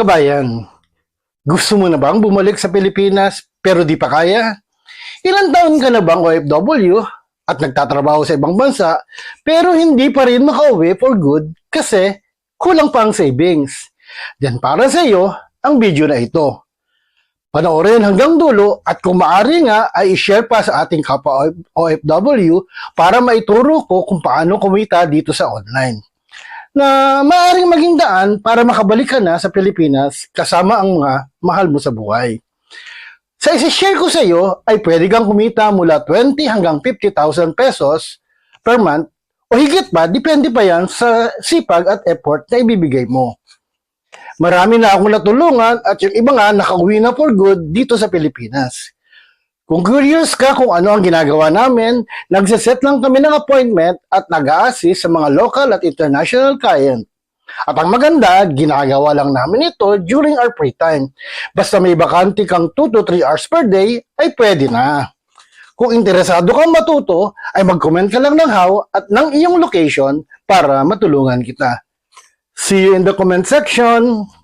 Kabayan, gusto mo na bang bumalik sa Pilipinas pero di pa kaya? Ilan taon ka na bang OFW at nagtatrabaho sa ibang bansa pero hindi pa rin makauwi for good kasi kulang pa ang savings? Yan para sa iyo ang video na ito. Panoorin hanggang dulo at kung maaari nga ay i-share pa sa ating kapwa OFW para maituro ko kung paano kumita dito sa online na maaaring maging daan para makabalik ka na sa Pilipinas kasama ang mga mahal mo sa buhay. Sa isi-share ko sa iyo ay pwede kang kumita mula 20 hanggang 50,000 pesos per month o higit pa, depende pa yan sa sipag at effort na ibibigay mo. Marami na akong natulungan at yung iba nga nakauwi na for good dito sa Pilipinas. Kung curious ka kung ano ang ginagawa namin, nagsiset lang kami ng appointment at nag-a-assist sa mga local at international client. At ang maganda, ginagawa lang namin ito during our free time. Basta may bakante kang 2 to 3 hours per day, ay pwede na. Kung interesado kang matuto, ay mag-comment ka lang ng how at ng iyong location para matulungan kita. See you in the comment section!